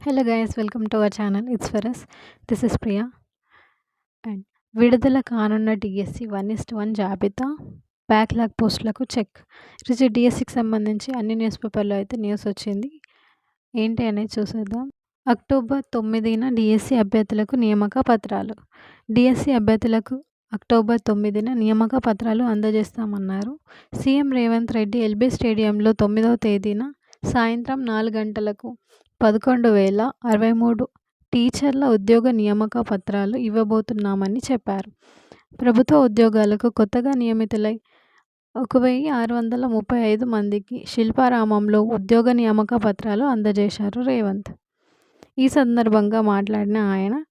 Hello guys welcome to our channel it's first this is Priya and విడుదల కానున్న DSC one ఇస్ట్ one జాబితా. Backlog పోస్టులకు check ఈరోజు డిఎస్సికి సంబంధించి అన్ని న్యూస్ పేపర్లో అయితే న్యూస్ వచ్చింది. ఏంటి అనేది చూసేద్దాం. అక్టోబర్ తొమ్మిదిన డిఎస్సి అభ్యర్థులకు నియామక పత్రాలు. డిఎస్సి అభ్యర్థులకు అక్టోబర్ తొమ్మిదిన నియామక పత్రాలు అందజేస్తామన్నారు. సీఎం రేవంత్ రెడ్డి ఎల్బీ స్టేడియంలో తొమ్మిదవ తేదీన సాయంత్రం నాలుగు గంటలకు పదకొండు వేల అరవై మూడు టీచర్ల ఉద్యోగ నియామక పత్రాలు ఇవ్వబోతున్నామని చెప్పారు. ప్రభుత్వ ఉద్యోగాలకు కొత్తగా నియమితులై ఒక వెయ్యి ఆరు వందల ముప్పై ఐదు మందికి శిల్పారామంలో ఉద్యోగ నియామక పత్రాలు అందజేశారు రేవంత్. ఈ సందర్భంగా మాట్లాడిన ఆయన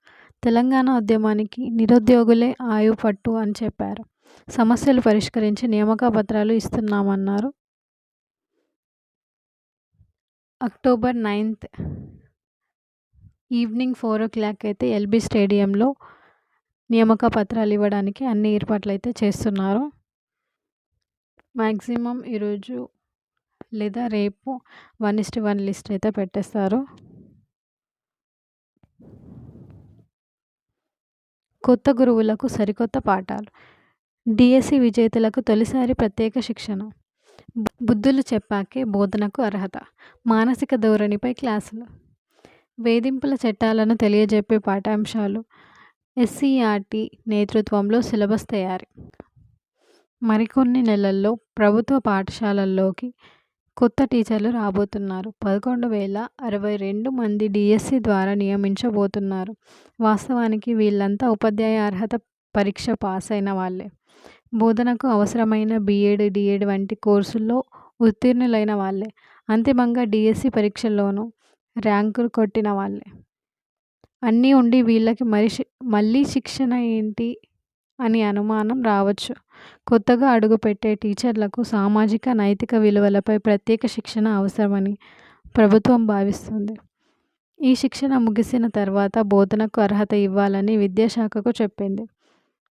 తెలంగాణ ఉద్యమానికి నిరుద్యోగులే ఆయు పట్టు అని చెప్పారు. సమస్యలు పరిష్కరించి నియామక పత్రాలు ఇస్తున్నామన్నారు. October ninth evening four o'clock అయితే ఎల్బీ స్టేడియంలో నియామక పత్రాలు ఇవ్వడానికి అన్ని ఏర్పాట్లు అయితే చేస్తున్నారు. మ్యాక్సిమం ఈరోజు లేదా రేపు వన్ ఇస్ట్ వన్ లిస్ట్ అయితే పెట్టేస్తారు. కొత్త గురువులకు సరికొత్త పాఠాలు. డిఎస్సి విజేతలకు తొలిసారి ప్రత్యేక శిక్షణ. బుద్ధులు చెప్పాకే బోధనకు అర్హత. మానసిక ధోరణిపై క్లాసులు. వేధింపుల చట్టాలను తెలియజెప్పే పాఠ్యాంశాలు ఎస్సీఆర్టీ నేతృత్వంలో సిలబస్ తయారీ. మరికొన్ని నెలల్లో ప్రభుత్వ పాఠశాలల్లోకి కొత్త టీచర్లు రాబోతున్నారు. పదకొండు వేల అరవై రెండు మంది డిఎస్సి ద్వారా నియమించబోతున్నారు. వాస్తవానికి వీళ్ళంతా ఉపాధ్యాయ అర్హత పరీక్ష పాస్ అయిన వాళ్ళే. బోధనకు అవసరమైన బీఎడ్ డిఎడ్ వంటి కోర్సుల్లో ఉత్తీర్ణులైన వాళ్ళే. అంతిమంగా డిఎస్సి పరీక్షల్లోనూ ర్యాంకులు కొట్టిన వాళ్ళే. అన్నీ ఉండి వీళ్ళకి మరి మళ్ళీ శిక్షణ ఏంటి అని అనుమానం రావచ్చు. కొత్తగా అడుగుపెట్టే టీచర్లకు సామాజిక నైతిక విలువలపై ప్రత్యేక శిక్షణ అవసరమని ప్రభుత్వం భావిస్తుంది. ఈ శిక్షణ ముగిసిన తర్వాత బోధనకు అర్హత ఇవ్వాలని విద్యాశాఖకు చెప్పింది.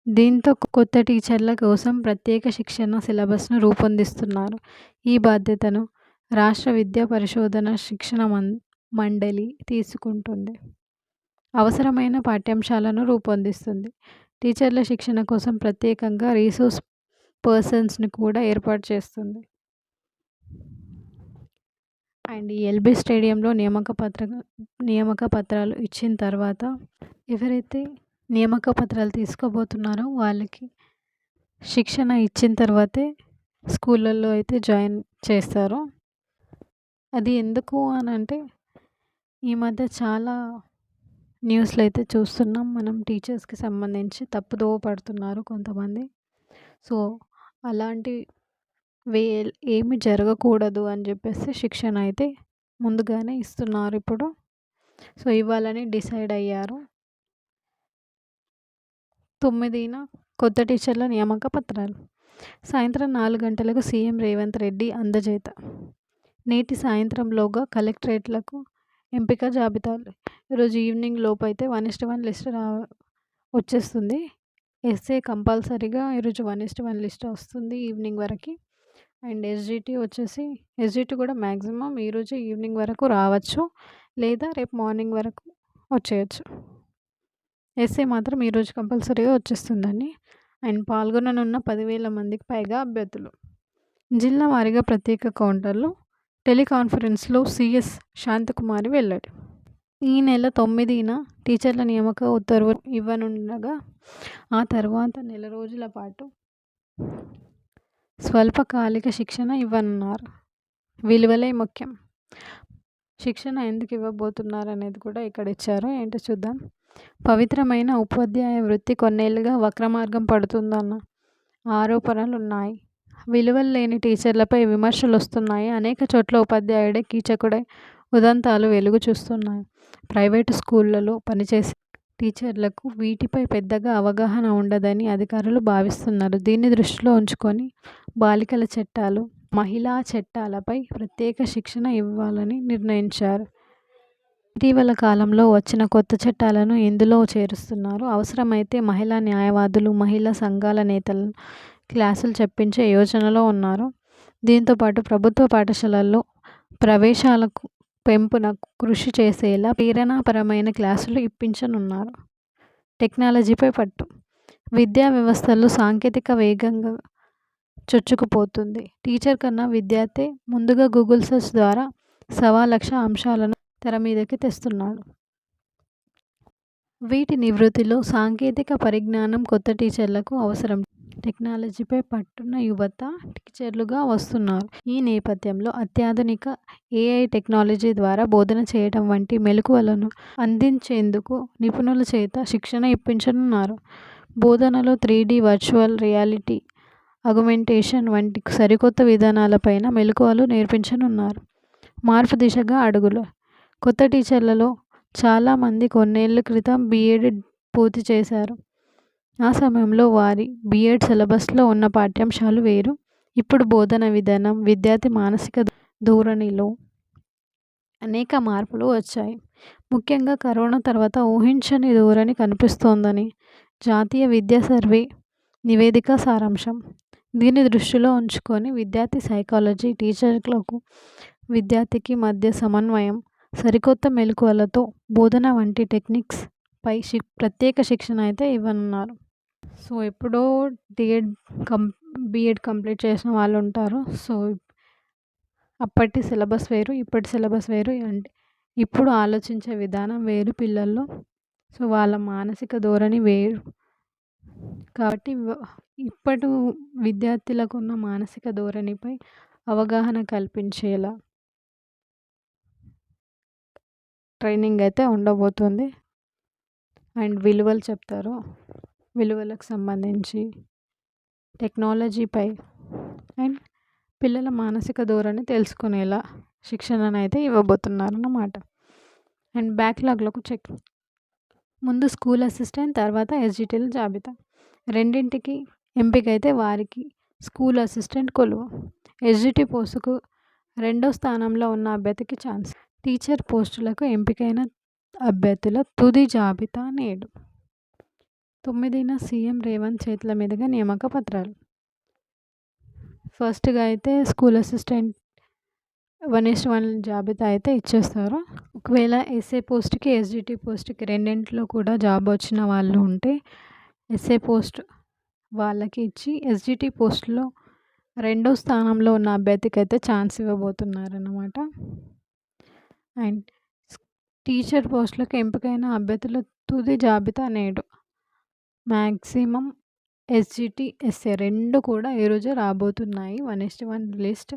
దీంతో కొత్త టీచర్ల కోసం ప్రత్యేక శిక్షణ సిలబస్ను రూపొందిస్తున్నారు. ఈ బాధ్యతను రాష్ట్ర విద్యా పరిశోధన శిక్షణ మండలి తీసుకుంటుంది. అవసరమైన పాఠ్యాంశాలను రూపొందిస్తుంది. టీచర్ల శిక్షణ కోసం ప్రత్యేకంగా రీసోర్స్ పర్సన్స్ని కూడా ఏర్పాటు చేస్తుంది. అండ్ ఎల్బీ స్టేడియంలో నియామక పత్ర నియామక పత్రాలు ఇచ్చిన తర్వాత ఎవరైతే నియామక పత్రాలు తీసుకోబోతున్నారో. వాళ్ళకి శిక్షణ ఇచ్చిన తర్వాతే స్కూళ్ళల్లో అయితే జాయిన్ చేస్తారు. అది ఎందుకు అని అంటే ఈ మధ్య చాలా న్యూస్లో అయితే చూస్తున్నాం. మనం టీచర్స్కి సంబంధించి తప్పుదోవ పడుతున్నారు కొంతమంది. సో అలాంటి వే ఏమి జరగకూడదు అని చెప్పేసి శిక్షణ అయితే ముందుగానే ఇస్తున్నారు ఇప్పుడు. సో ఇవ్వాలని డిసైడ్ అయ్యారు. తొమ్మిదిన కొత్త టీచర్ల నియామక పత్రాలు. సాయంత్రం నాలుగు గంటలకు సీఎం రేవంత్ రెడ్డి అందజేత. నేటి సాయంత్రంలోగా కలెక్టరేట్లకు ఎంపిక జాబితాలు. ఈరోజు ఈవినింగ్ లోపు అయితే వన్ ఇస్ట్ వన్ లిస్ట్ రా వచ్చేస్తుంది. ఎస్ఏ కంపల్సరీగా ఈరోజు వన్ ఇస్ట్ వన్ లిస్ట్ వస్తుంది ఈవినింగ్ వరకు. అండ్ ఎస్జిటి వచ్చేసి ఎస్జిటి కూడా మ్యాక్సిమం ఈరోజు ఈవినింగ్ వరకు రావచ్చు లేదా రేపు మార్నింగ్ వరకు వచ్చేయచ్చు. ఎస్ఏ మాత్రం ఈరోజు కంపల్సరీగా వచ్చేస్తుందండి. అండ్ పాల్గొననున్న పదివేల మందికి పైగా అభ్యర్థులు. జిల్లా వారీగా ప్రత్యేక కౌంటర్లు టెలికాన్ఫరెన్స్లో సిఎస్ శాంతకుమారి వెళ్ళాడు ఈ నెల తొమ్మిదిన టీచర్ల నియామక ఉత్తర్వులు ఇవ్వనుండగా ఆ తర్వాత నెల రోజుల పాటు స్వల్పకాలిక శిక్షణ ఇవ్వనున్నారు. విలువలే ముఖ్యం. శిక్షణ ఎందుకు ఇవ్వబోతున్నారు అనేది కూడా ఇక్కడ ఇచ్చారు. ఏంటో చూద్దాం. పవిత్రమైన ఉపాధ్యాయ వృత్తి కొన్నేళ్ళుగా వక్రమార్గం పడుతుందన్న ఆరోపణలు ఉన్నాయి విలువలు లేని టీచర్లపై విమర్శలు వస్తున్నాయి అనేక చోట్ల ఉపాధ్యాయుడే కీచకుడై ఉదంతాలు వెలుగు చూస్తున్నాయి ప్రైవేటు స్కూళ్ళలో పనిచేసే టీచర్లకు వీటిపై పెద్దగా అవగాహన ఉండదని అధికారులు భావిస్తున్నారు. దీన్ని దృష్టిలో ఉంచుకొని బాలికల చట్టాలు మహిళా చట్టాలపై ప్రత్యేక శిక్షణ ఇవ్వాలని నిర్ణయించారు. ఇటీవల కాలంలో వచ్చిన కొత్త చట్టాలను ఇందులో చేరుస్తున్నారు. అవసరమైతే మహిళా న్యాయవాదులు మహిళా సంఘాల నేతలను క్లాసులు చెప్పించే యోచనలో ఉన్నారు. దీంతోపాటు ప్రభుత్వ పాఠశాలల్లో ప్రవేశాలకు పెంపునకు కృషి చేసేలా ప్రేరణాపరమైన క్లాసులు ఇప్పించనున్నారు. టెక్నాలజీపై పట్టు. విద్యా వ్యవస్థలో సాంకేతిక వేగంగా చొచ్చుకుపోతుంది. టీచర్ కన్నా విద్యార్థి ముందుగా గూగుల్ సెర్చ్ ద్వారా సవా లక్ష అంశాలను తెర మీదకి తెస్తున్నాడు. వీటి నివృత్తిలో సాంకేతిక పరిజ్ఞానం కొత్త టీచర్లకు అవసరం. టెక్నాలజీపై పట్టున్న యువత టీచర్లుగా వస్తున్నారు. ఈ నేపథ్యంలో అత్యాధునిక ఏఐ టెక్నాలజీ ద్వారా బోధన చేయడం వంటి మెలకువలను అందించేందుకు నిపుణుల చేత శిక్షణ ఇప్పించనున్నారు. బోధనలో three D virtual reality augmentation వంటి సరికొత్త విధానాలపైన మెలకువలు నేర్పించనున్నారు. మార్పు దిశగా అడుగులు కొత్త టీచర్లలో చాలామంది కొన్నేళ్ళ క్రితం బీఎడ్ పూర్తి చేశారు. ఆ సమయంలో వారి బీఎడ్ సిలబస్లో ఉన్న పాఠ్యాంశాలు వేరు. ఇప్పుడు బోధన విధానం విద్యార్థి మానసిక ధోరణిలో అనేక మార్పులు వచ్చాయి. ముఖ్యంగా కరోనా తర్వాత ఊహించని ధోరణి కనిపిస్తోందని జాతీయ విద్యా సర్వే నివేదిక సారాంశం. దీన్ని దృష్టిలో ఉంచుకొని విద్యార్థి సైకాలజీ టీచర్లకు విద్యార్థికి మధ్య సమన్వయం సరికొత్త మెలకువలతో బోధన వంటి టెక్నిక్స్ పై శి ప్రత్యేక శిక్షణ అయితే ఇవ్వనున్నారు. సో ఎప్పుడో డిఎడ్ కం బీఎడ్ కంప్లీట్ చేసిన వాళ్ళు ఉంటారు. సో అప్పటి సిలబస్ వేరు ఇప్పటి సిలబస్ వేరు అంటే ఇప్పుడు ఆలోచించే విధానం వేరు పిల్లల్లో. సో వాళ్ళ మానసిక ధోరణి వేరు. కాబట్టి ఇప్పటి విద్యార్థులకు ఉన్న మానసిక ధోరణిపై అవగాహన కల్పించేలా ట్రైనింగ్ అయితే ఉండబోతుంది. అండ్ విలువలు చెప్తారు. విలువలకు సంబంధించి టెక్నాలజీపై అండ్ పిల్లల మానసిక ధోరణి తెలుసుకునేలా శిక్షణను అయితే ఇవ్వబోతున్నారు అన్నమాట అండ్ బ్యాక్లాగ్లకు చెక్. ముందు స్కూల్ అసిస్టెంట్ తర్వాత ఎస్జిటిల జాబితా. రెండింటికి ఎంపిక అయితే వారికి స్కూల్ అసిస్టెంట్ కొలువు. ఎస్జిటి పోస్టుకు రెండో స్థానంలో ఉన్న అభ్యర్థికి ఛాన్స్. టీచర్ పోస్టులకు ఎంపికైన అభ్యర్థుల తుది జాబితా నేడు. తొమ్మిదిన సీఎం రేవంత్ చేతుల మీదుగా నియామక పత్రాలు. ఫస్ట్గా అయితే school assistant one S one జాబితా అయితే ఇచ్చేస్తారు. ఒకవేళ ఎస్ఏ పోస్ట్కి ఎస్జిటి పోస్ట్కి రెండింటిలో కూడా జాబ్ వచ్చిన వాళ్ళు ఉంటే ఎస్ఏ పోస్ట్ వాళ్ళకి ఇచ్చి ఎస్జిటి పోస్ట్లో రెండో స్థానంలో ఉన్న అభ్యర్థికి అయితే ఛాన్స్ ఇవ్వబోతున్నారు అన్నమాట అండ్ టీచర్ పోస్టులకు ఎంపికైన అభ్యర్థుల తుది జాబితా నేడు. మ్యాక్సిమం ఎస్జిటి ఎస్ఏ రెండు కూడా ఈరోజు రాబోతున్నాయి? One list one list.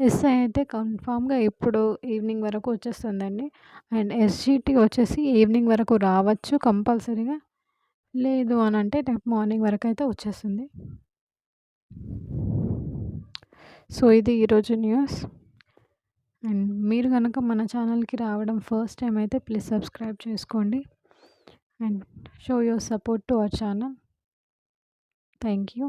SI అయితే కన్ఫామ్గా ఇప్పుడు ఈవినింగ్ వరకు వచ్చేస్తుందండి. అండ్ ఎస్జిటి వచ్చేసి ఈవినింగ్ వరకు రావచ్చు కంపల్సరీగా. లేదు అని అంటే రేపు మార్నింగ్ వరకు అయితే వచ్చేస్తుంది. సో ఇది ఈరోజు న్యూస్. అండ్ మీరు కనుక మన ఛానల్కి రావడం ఫస్ట్ టైం అయితే ప్లీజ్ సబ్స్క్రైబ్ చేసుకోండి. And show your support to our channel. Thank you